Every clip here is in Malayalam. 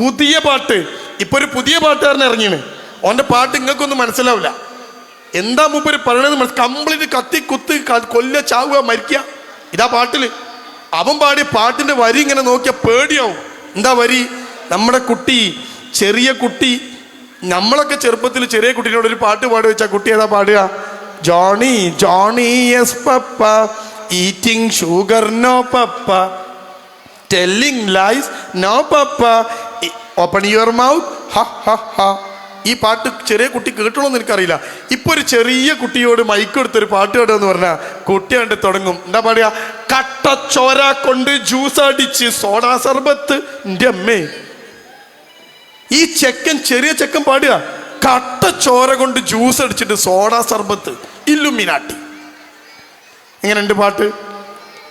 പുതിയ പാട്ട്. ഇപ്പൊ ഒരു പുതിയ പാട്ടുകാരൻ ഇറങ്ങിയാണ് ഓന്റെ പാട്ട് നിങ്ങൾക്കൊന്നും മനസ്സിലാവില്ല. എന്താ മൂപ്പര് പറയണത് കംപ്ലീറ്റ് കത്തി കുത്ത് കൊല്ല ചാവുക മരിക്കുക. ഇതാ പാട്ടിൽ. അവൻ പാടിയ പാട്ടിന്റെ വരി ഇങ്ങനെ നോക്കിയാൽ പേടിയാവും. എന്താ വരി? നമ്മുടെ കുട്ടി ചെറിയ കുട്ടി. നമ്മളൊക്കെ ചെറുപ്പത്തിൽ ചെറിയ കുട്ടീനോട് ഒരു പാട്ട് പാടി വെച്ചാൽ കുട്ടി ഏതാ പാടുക? Johnny Johnny yes papa. Eating sugar no papa. Telling lies no papa. Open your mouth ha ha ha ഈ പാട്ട് ചെറിയ കുട്ടി കേട്ടോളൂ എനിക്കറിയില്ല. ഇപ്പൊ ഒരു ചെറിയ കുട്ടിയോട് മൈക്ക് എടുത്തൊരു പാട്ട് കേട്ടോ എന്ന് പറഞ്ഞാൽ കുട്ടി കണ്ട് തുടങ്ങും. എന്താ പറയാ ചോര കൊണ്ട് ജ്യൂസ് അടിച്ച് സോഡാ സർബത്ത്. എന്റെ അമ്മേ. ഈ ചെക്കൻ ചെറിയ ചെക്കൻ പാടുക. ചോര കൊണ്ട് ജ്യൂസ് അടിച്ചിട്ട് സോഡാ സർബത്ത്. ഇല്ലുമിനാട്ടി. എങ്ങനെയുണ്ട് പാട്ട്?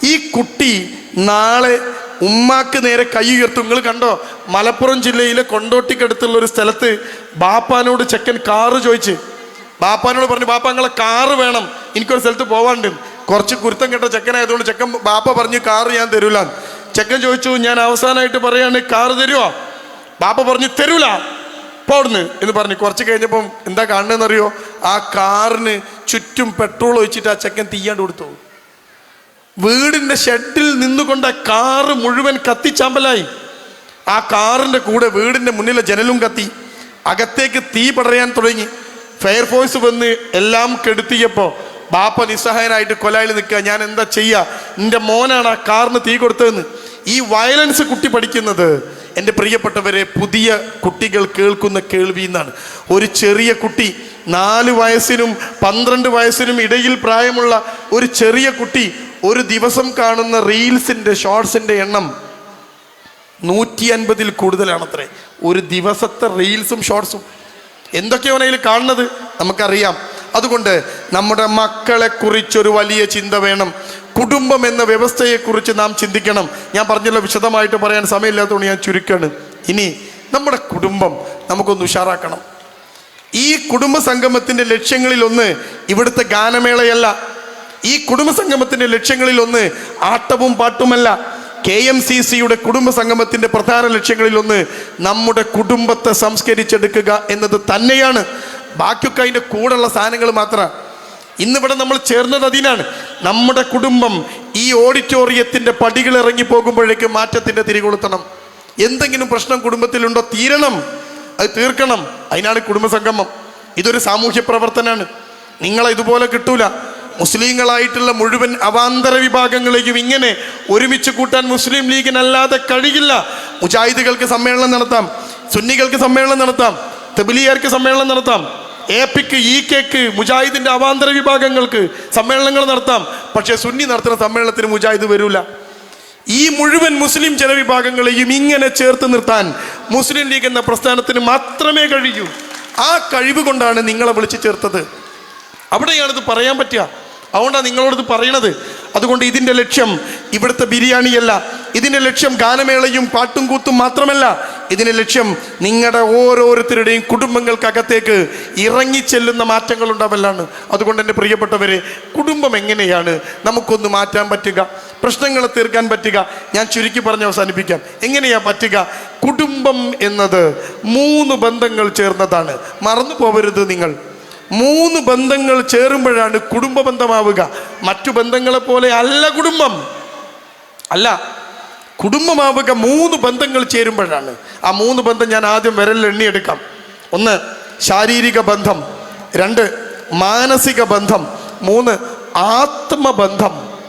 ഈ കുട്ടി നാളെ ഉമ്മാക്ക് നേരെ കൈ ഉയർത്തും. നിങ്ങൾ കണ്ടോ? മലപ്പുറം ജില്ലയിലെ കൊണ്ടോട്ടിക്കടുത്തുള്ള ഒരു സ്ഥലത്ത് ബാപ്പാനോട് ചെക്കൻ കാറ് ചോദിച്ച്. ബാപ്പാനോട് പറഞ്ഞു ബാപ്പ നിങ്ങളെ കാറ് വേണം. എനിക്കൊരു സ്ഥലത്ത് പോവാണ്ട് കുറച്ച് കുരുത്തം കേട്ട ചെക്കനായതുകൊണ്ട് ചെക്കൻ ബാപ്പ പറഞ്ഞു കാറ് ഞാൻ തരൂല. ചെക്കൻ ചോദിച്ചു ഞാൻ അവസാനമായിട്ട് പറയാണ് കാറ് തരുമോ ബാപ്പ പറഞ്ഞു തരൂല. പോടുന്ന് എന്ന് പറഞ്ഞു. കുറച്ച് കഴിഞ്ഞപ്പം എന്താ കാണുന്നതെന്നറിയോ? ആ കാറിന് ചുറ്റും പെട്രോൾ ഒഴിച്ചിട്ട് ആ ചെക്കൻ തീയാണ്ട് കൊടുത്തു. വീടിന്റെ ഷെഡിൽ നിന്നുകൊണ്ട് കാറ് മുഴുവൻ കത്തിച്ചാമ്പലായി. ആ കാറിന്റെ കൂടെ വീടിന്റെ മുന്നിലെ ജനലും കത്തി. അകത്തേക്ക് തീ പടരാൻ തുടങ്ങി. ഫയർഫോഴ്സ് വന്ന് എല്ലാം കെടുത്തിയപ്പോൾ ബാപ്പ നിസ്സഹായനായിട്ട് കൊലായിൽ നിൽക്കുക. ഞാൻ എന്താ ചെയ്യുക എന്റെ മോനാണ് ആ കാറിന് തീ കൊടുത്തതെന്ന്. ഈ വയലൻസ് കുട്ടി പഠിക്കുന്നത് എന്റെ പ്രിയപ്പെട്ടവരെ പുതിയ കുട്ടികൾ കേൾക്കുന്ന കേൾവി എന്നാണ്. ഒരു ചെറിയ കുട്ടി നാല് വയസ്സിനും പന്ത്രണ്ട് വയസ്സിനും ഇടയിൽ പ്രായമുള്ള ഒരു ചെറിയ കുട്ടി ഒരു ദിവസം കാണുന്ന റീൽസിന്റെ ഷോർട്സിന്റെ എണ്ണം നൂറ്റി അൻപതിൽ കൂടുതലാണത്രേ. ഒരു ദിവസത്തെ റീൽസും ഷോർട്സും എന്തൊക്കെയാണ് അതിൽ കാണുന്നത്? നമുക്കറിയാം. അതുകൊണ്ട് നമ്മുടെ മക്കളെ കുറിച്ചൊരു വലിയ ചിന്ത വേണം. കുടുംബം എന്ന വ്യവസ്ഥയെക്കുറിച്ച് നാം ചിന്തിക്കണം. ഞാൻ പറഞ്ഞല്ലോ വിശദമായിട്ട് പറയാൻ സമയമില്ലാത്തതുകൊണ്ട് ഞാൻ ചുരുക്കാണ്. ഇനി നമ്മുടെ കുടുംബം നമുക്കൊന്ന് ഉഷാറാക്കണം. ഈ കുടുംബ സംഗമത്തിന്റെ ലക്ഷ്യങ്ങളിലൊന്ന് ഇവിടുത്തെ ഗാനമേളയല്ല. ഈ കുടുംബ സംഗമത്തിന്റെ ലക്ഷ്യങ്ങളിൽ ഒന്ന് ആട്ടവും പാട്ടുമല്ല. കെ എം സി സിയുടെ കുടുംബ പ്രധാന ലക്ഷ്യങ്ങളിൽ ഒന്ന് നമ്മുടെ കുടുംബത്തെ സംസ്കരിച്ചെടുക്കുക എന്നത് തന്നെയാണ്. ബാക്കിയൊക്കെ അതിന്റെ കൂടെയുള്ള സാധനങ്ങൾ മാത്രമാണ് ഇന്നിവിടെ നമ്മൾ ചേർന്നത് അതിനാണ്. നമ്മുടെ കുടുംബം ഈ ഓഡിറ്റോറിയത്തിന്റെ പടികൾ ഇറങ്ങി പോകുമ്പോഴേക്ക് മാറ്റത്തിന്റെ തിരികൊളുത്തണം എന്തെങ്കിലും പ്രശ്നം കുടുംബത്തിലുണ്ടോ തീരണം. അത് തീർക്കണം. അതിനാണ് കുടുംബസംഗമം. ഇതൊരു സാമൂഹ്യ പ്രവർത്തനമാണ്. നിങ്ങളെ ഇതുപോലെ കിട്ടൂല. മുസ്ലിങ്ങളായിട്ടുള്ള മുഴുവൻ അവാന്തര വിഭാഗങ്ങളെയും ഇങ്ങനെ ഒരുമിച്ച് കൂട്ടാൻ മുസ്ലിം ലീഗിനല്ലാതെ കഴിയില്ല. മുജാഹിദുകൾക്ക് സമ്മേളനം നടത്താം സുന്നികൾക്ക് സമ്മേളനം നടത്താം തെബിലിയാർക്ക് സമ്മേളനം നടത്താം എ പിക്ക് ഇ കെക്ക് മുജാഹിദിന്റെ അവാന്തര വിഭാഗങ്ങൾക്ക് സമ്മേളനങ്ങൾ നടത്താം. പക്ഷേ സുന്നി നടത്തുന്ന സമ്മേളനത്തിന് മുജാഹിദ് വരില്ല ഈ മുഴുവൻ മുസ്ലിം ജനവിഭാഗങ്ങളെയും ഇങ്ങനെ ചേർത്ത് നിർത്താൻ മുസ്ലിം ലീഗ് എന്ന പ്രസ്ഥാനത്തിന് മാത്രമേ കഴിയൂ. ആ കഴിവ് കൊണ്ടാണ് നിങ്ങളെ വിളിച്ചു ചേർത്തത്. അവിടെയാണിത് പറയാൻ പറ്റുക. അതുകൊണ്ടാണ് നിങ്ങളോടത് പറയണത്. അതുകൊണ്ട് ഇതിന്റെ ലക്ഷ്യം ഇവിടുത്തെ ബിരിയാണിയല്ല. ഇതിന്റെ ലക്ഷ്യം ഗാനമേളയും പാട്ടും കൂത്തും മാത്രമല്ല. ഇതിന്റെ ലക്ഷ്യം നിങ്ങളുടെ ഓരോരുത്തരുടെയും കുടുംബങ്ങൾക്കകത്തേക്ക് ഇറങ്ങിച്ചെല്ലുന്ന മാറ്റങ്ങൾ ഉണ്ടാവല്ലാണ് അതുകൊണ്ട് എന്റെ പ്രിയപ്പെട്ടവരെ കുടുംബം എങ്ങനെയാണ്? നമുക്കൊന്ന് മാറ്റാൻ പറ്റുക. പ്രശ്നങ്ങൾ തീർക്കാൻ പറ്റുക. ഞാൻ ചുരുക്കി പറഞ്ഞ് അവസാനിപ്പിക്കാം. എങ്ങനെയാ പറ്റുക? കുടുംബം എന്നത് മൂന്ന് ബന്ധങ്ങൾ ചേർന്നതാണ്. മറന്നു പോവരുത് നിങ്ങൾ. മൂന്ന് ബന്ധങ്ങൾ ചേരുമ്പോഴാണ് കുടുംബ ബന്ധമാവുക. മറ്റു ബന്ധങ്ങളെ പോലെ അല്ല കുടുംബം. അല്ല കുടുംബമാവുക മൂന്ന് ബന്ധങ്ങൾ ചേരുമ്പോഴാണ്. ആ മൂന്ന് ബന്ധം ഞാൻ ആദ്യം വിരലിൽ എണ്ണിയെടുക്കാം. ഒന്ന് ശാരീരിക ബന്ധം. രണ്ട് മാനസിക ബന്ധം. മൂന്ന് ആത്മബന്ധം.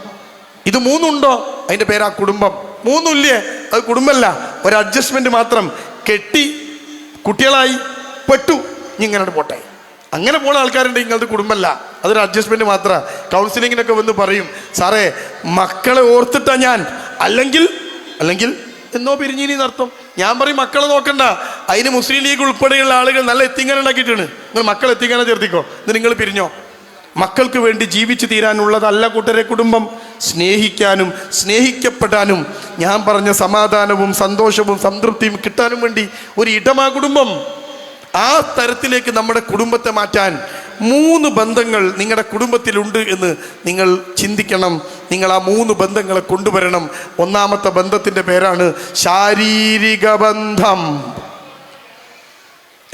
ഇത് മൂന്നുണ്ടോ? അതിന്റെ പേരാ കുടുംബം. മൂന്നില്ലേ? അത് കുടുംബമല്ല. ഒരു അഡ്ജസ്റ്റ്മെന്റ് മാത്രം. കെട്ടി കുട്ടികളായി പെട്ടു. ഇങ്ങനെ പോട്ടെ. അങ്ങനെ പോണ ആൾക്കാരുണ്ട് ഇങ്ങനത്തെ കുടുംബമല്ല അതൊരു അഡ്ജസ്റ്റ്മെന്റ് മാത്രമാണ് കൗൺസിലിങ്ങിനൊക്കെ വന്ന് പറയും സാറേ മക്കളെ ഓർത്തിട്ടാ ഞാൻ. അല്ലെങ്കിൽ അല്ലെങ്കിൽ എന്നോ പിരിഞ്ഞിനി നടത്തും ഞാൻ പറയും മക്കളെ നോക്കണ്ട. അതിന് മുസ്ലിം ലീഗ് ഉൾപ്പെടെയുള്ള ആളുകൾ നല്ല എത്തിങ്ങനെ ഉണ്ടാക്കിയിട്ടാണ് നിങ്ങൾ മക്കൾ എത്തിങ്ങനെ ചേർത്തിക്കോ. ഇത് നിങ്ങൾ പിരിഞ്ഞോ. മക്കൾക്ക് വേണ്ടി ജീവിച്ചു തീരാനുള്ളതല്ല കൂട്ടരെ കുടുംബം. സ്നേഹിക്കാനും സ്നേഹിക്കപ്പെടാനും ഞാൻ പറഞ്ഞ സമാധാനവും സന്തോഷവും സംതൃപ്തിയും കിട്ടാനും വേണ്ടി ഒരു ഇടമാ കുടുംബം. ആ തരത്തിലേക്ക് നമ്മുടെ കുടുംബത്തെ മാറ്റാൻ മൂന്ന് ബന്ധങ്ങൾ നിങ്ങളുടെ കുടുംബത്തിലുണ്ട് എന്ന് നിങ്ങൾ ചിന്തിക്കണം. നിങ്ങൾ ആ മൂന്ന് ബന്ധങ്ങളെ കൊണ്ടുവരണം. ഒന്നാമത്തെ ബന്ധത്തിന്റെ പേരാണ് ശാരീരിക ബന്ധം.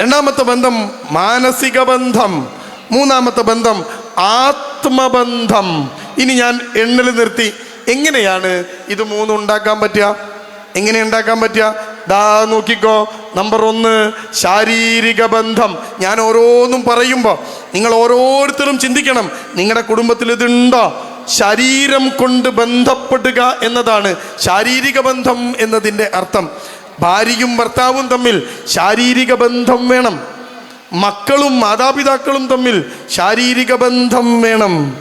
രണ്ടാമത്തെ ബന്ധം മാനസിക ബന്ധം. മൂന്നാമത്തെ ബന്ധം ആത്മബന്ധം. ഇനി ഞാൻ എണ്ണൽ നിർത്തി. എങ്ങനെയാണ് ഇത് മൂന്നും ഉണ്ടാക്കാൻ പറ്റുക? എങ്ങനെ ഉണ്ടാക്കാൻ പറ്റുക? ദാ നോക്കിക്കോ നമ്പർ ഒന്ന് ശാരീരിക ബന്ധം. ഞാൻ ഓരോന്നും പറയുമ്പോൾ നിങ്ങൾ ഓരോരുത്തരും ചിന്തിക്കണം നിങ്ങളുടെ കുടുംബത്തിൽ ഇതുണ്ടോ? ശരീരം കൊണ്ട് ബന്ധപ്പെടുക എന്നതാണ് ശാരീരിക ബന്ധം എന്നതിന്റെ അർത്ഥം. ഭാര്യയും ഭർത്താവും തമ്മിൽ ശാരീരിക ബന്ധം വേണം. മക്കളും മാതാപിതാക്കളും തമ്മിൽ ശാരീരിക ബന്ധം വേണം.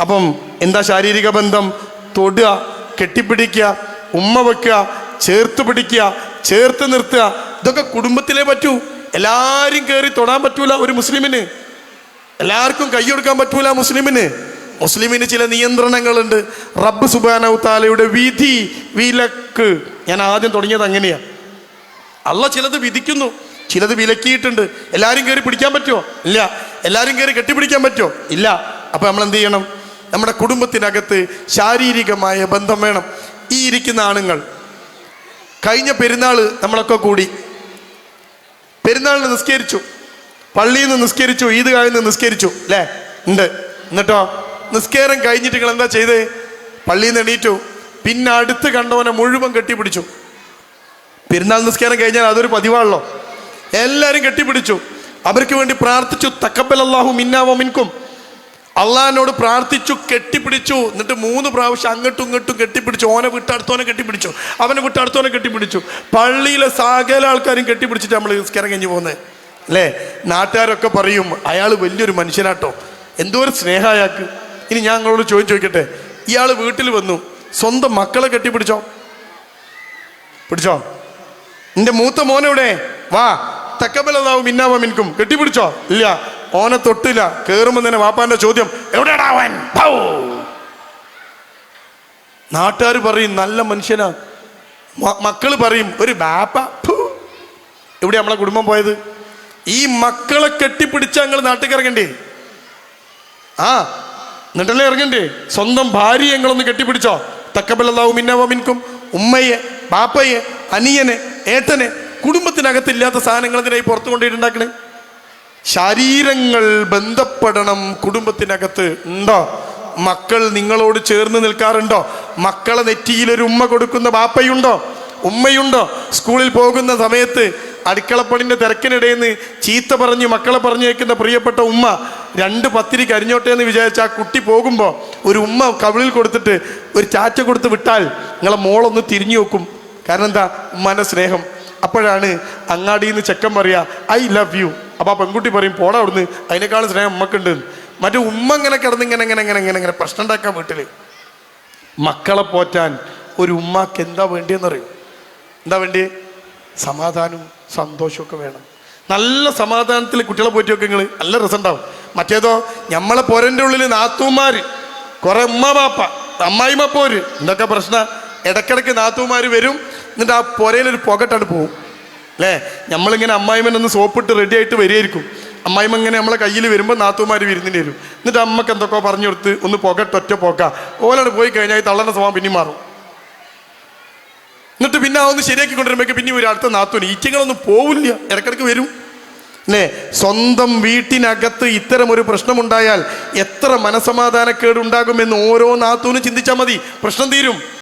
അപ്പം എന്താ ശാരീരിക ബന്ധം? തൊടുക കെട്ടിപ്പിടിക്കുക ഉമ്മ വെക്കുക ചേർത്ത് പിടിക്കുക ചേർത്ത് നിർത്തുക. ഇതൊക്കെ കുടുംബത്തിലേ പറ്റൂ. എല്ലാവരും കയറി തൊടാൻ പറ്റൂല ഒരു മുസ്ലിമിന്. എല്ലാവർക്കും കൈ കൊടുക്കാൻ പറ്റൂല മുസ്ലിമിന്. മുസ്ലിമിന് ചില നിയന്ത്രണങ്ങളുണ്ട്. റബ്ബ് സുബാനവ് താലയുടെ വിധി വിലക്ക്. ഞാൻ ആദ്യം തുടങ്ങിയത് അങ്ങനെയാ. അല്ല ചിലത് വിധിക്കുന്നു. ചിലത് വിലക്കിയിട്ടുണ്ട്. എല്ലാവരും കയറി പിടിക്കാൻ പറ്റുമോ ഇല്ല. എല്ലാവരും കയറി കെട്ടിപ്പിടിക്കാൻ പറ്റുമോ ഇല്ല. അപ്പൊ നമ്മൾ എന്ത് ചെയ്യണം? നമ്മുടെ കുടുംബത്തിനകത്ത് ശാരീരികമായ ബന്ധം വേണം. ഈ ഇരിക്കുന്ന ആണുങ്ങൾ. കഴിഞ്ഞ പെരുന്നാൾ നമ്മളൊക്കെ കൂടി. പെരുന്നാളിന് നിസ്കരിച്ചു. പള്ളിയിൽ നിന്ന് നിസ്കരിച്ചു ഈദ്ഗാഹിൽ നിന്ന് നിസ്കരിച്ചു അല്ലേ ഉണ്ട്. എന്നിട്ടോ? നിസ്കാരം കഴിഞ്ഞിട്ട് നിങ്ങൾ എന്താ ചെയ്തേ? പള്ളിയിൽ നിന്ന് എണീറ്റു. പിന്നെ അടുത്ത് കണ്ടവനെ മുഴുവൻ കെട്ടിപ്പിടിച്ചു. പെരുന്നാൾ നിസ്കാരം കഴിഞ്ഞാൽ അതൊരു പതിവാണല്ലോ. എല്ലാവരും കെട്ടിപ്പിടിച്ചു. അവർക്ക് വേണ്ടി പ്രാർത്ഥിച്ചു തക്കബൽ അള്ളാഹു മിന്നാവോ മിൻകും അള്ളാഹിനോട് പ്രാർത്ഥിച്ചു കെട്ടിപ്പിടിച്ചു. എന്നിട്ട് മൂന്ന് പ്രാവശ്യം അങ്ങോട്ടും ഇങ്ങോട്ടും കെട്ടിപ്പിടിച്ചു. ഓനെ വിട്ടടുത്തോനെ കെട്ടിപ്പിടിച്ചു. അവനെ വിട്ടടുത്തോനെ കെട്ടിപ്പിടിച്ചു. പള്ളിയിലെ സകല ആൾക്കാരും കെട്ടിപ്പിടിച്ചിട്ട് നമ്മൾ നിസ്കാരം കഴിഞ്ഞ് പോകുന്നത് അല്ലേ? നാട്ടുകാരൊക്കെ പറയും അയാൾ വലിയൊരു മനുഷ്യനാട്ടോ. എന്തോ ഒരു സ്നേഹ അയാൾക്ക്. ഇനി ഞാൻ നിങ്ങളോട് ചോദിച്ചു ചോദിക്കട്ടെ. ഇയാൾ വീട്ടിൽ വന്നു. സ്വന്തം മക്കളെ കെട്ടിപ്പിടിച്ചോ? പിടിച്ചോ? നിന്റെ മൂത്ത മോനെവിടെ? വാ തക്കബലതാവും മിന്നാവ മിൻകും കെട്ടിപ്പിടിച്ചോ? ഇല്ല. ഓനെ തൊട്ടില്ല. കേറുമ്പോ തന്നെ വാപ്പാന്റെ ചോദ്യം എവിടെയാടാ അവൻ. നാട്ടുകാർ പറയും നല്ല മനുഷ്യനാ. മക്കൾ പറയും ഒരു ബാപ്പ. ഇവിടെ നമ്മളെ കുടുംബം പോയത്? ഈ മക്കളെ കെട്ടിപ്പിടിച്ച ഞങ്ങൾ നാട്ടിൽ ഇറങ്ങണ്ടേ ആ എന്നിട്ടല്ലേ ഇറങ്ങണ്ടേ? സ്വന്തം ഭാര്യ ഞങ്ങളൊന്ന് കെട്ടിപ്പിടിച്ചോ. തക്കബലാവും മിന്നവ മിൻകും. ഉമ്മയെ ബാപ്പയെ അനിയനെ ഏട്ടനെ കുടുംബത്തിനകത്തില്ലാത്ത സാധനങ്ങൾ എന്തിനായി പുറത്തു കൊണ്ടിട്ടുണ്ടാക്കണേ ശരീരങ്ങൾ ബന്ധപ്പെടണം കുടുംബത്തിനകത്ത് ഉണ്ടോ? മക്കൾ നിങ്ങളോട് ചേർന്ന് നിൽക്കാറുണ്ടോ? മക്കളെ നെറ്റിയിൽ ഒരു ഉമ്മ കൊടുക്കുന്ന ബാപ്പയുണ്ടോ? ഉമ്മയുണ്ടോ? സ്കൂളിൽ പോകുന്ന സമയത്ത് അടുക്കളപ്പണിന്റെ തിരക്കിനിടയിൽ നിന്ന് ചീത്ത പറഞ്ഞ് മക്കളെ പറഞ്ഞേക്കുന്ന പ്രിയപ്പെട്ട ഉമ്മ രണ്ട് പത്തിരി കരിഞ്ഞോട്ടെ എന്ന് വിചാരിച്ച ആ കുട്ടി പോകുമ്പോൾ ഒരു ഉമ്മ കവിളിൽ കൊടുത്തിട്ട് ഒരു ചാറ്റ കൊടുത്ത് വിട്ടാൽ നിങ്ങളെ മോളൊന്ന് തിരിഞ്ഞു നോക്കും. കാരണം എന്താ? ഉമ്മാന്റെ സ്നേഹം. അപ്പോഴാണ് അങ്ങാടിയിൽ നിന്ന് ചെക്കൻ പറയുക ഐ ലവ് യു. അപ്പൊ ആ പെൺകുട്ടി പറയും പോടാ അവിടുന്ന്. അതിനേക്കാളും സ്നേഹം ഉമ്മക്കുണ്ട്. മറ്റേ ഉമ്മ ഇങ്ങനെ കിടന്ന് ഇങ്ങനെ ഇങ്ങനെ ഇങ്ങനെ ഇങ്ങനെ ഇങ്ങനെ പ്രശ്നം ഉണ്ടാക്കാൻ വീട്ടിൽ. മക്കളെ പോറ്റാൻ ഒരു ഉമ്മക്ക് എന്താ വേണ്ടിയെന്നറിയും? എന്താ വേണ്ടി സമാധാനവും സന്തോഷമൊക്കെ വേണം. നല്ല സമാധാനത്തിൽ കുട്ടികളെ പോറ്റിയൊക്കെ നിങ്ങൾ നല്ല രസം ഉണ്ടാവും. മറ്റേതോ നമ്മളെ പൊരന്റെ ഉള്ളിൽ നാത്തൂമാർ കുറെ ഉമ്മ പാപ്പ അമ്മായിമ്മ പോര്. എന്തൊക്കെ പ്രശ്ന? ഇടക്കിടക്ക് നാത്തൂമാർ വരും. എന്നിട്ട് ആ പുരയിലൊരു പുകട്ടാണ് പോവും. അല്ലേ? നമ്മളിങ്ങനെ അമ്മായിമ്മനൊന്ന് സോപ്പിട്ട് റെഡി ആയിട്ട് വരികയായിരിക്കും. അമ്മായിമ്മ ഇങ്ങനെ നമ്മളെ കയ്യിൽ വരുമ്പോൾ നാത്തുമാർ വിരുന്നിന് വരും. എന്നിട്ട് അമ്മയ്ക്ക് എന്തൊക്കെ പറഞ്ഞു കൊടുത്ത് ഒന്ന് പുകട്ടൊറ്റ പോക്ക ഓലോട് പോയി കഴിഞ്ഞാൽ ഈ തള്ളന്റെ സ്വഭാവം പിന്നെ മാറും. എന്നിട്ട് പിന്നെ അതൊന്ന് ശരിയാക്കി കൊണ്ടുവരുമ്പോഴേക്ക് പിന്നെ ഒരു അടുത്ത നാത്തുവിന് ഈച്ചകളൊന്നും പോവില്ല. ഇടക്കിടക്ക് വരും. അല്ലേ? സ്വന്തം വീട്ടിനകത്ത് ഇത്തരം ഒരു പ്രശ്നമുണ്ടായാൽ എത്ര മനസമാധാനക്കേട് ഉണ്ടാകുമെന്ന് ഓരോ നാത്തൂനും ചിന്തിച്ചാൽ മതി. പ്രശ്നം തീരും.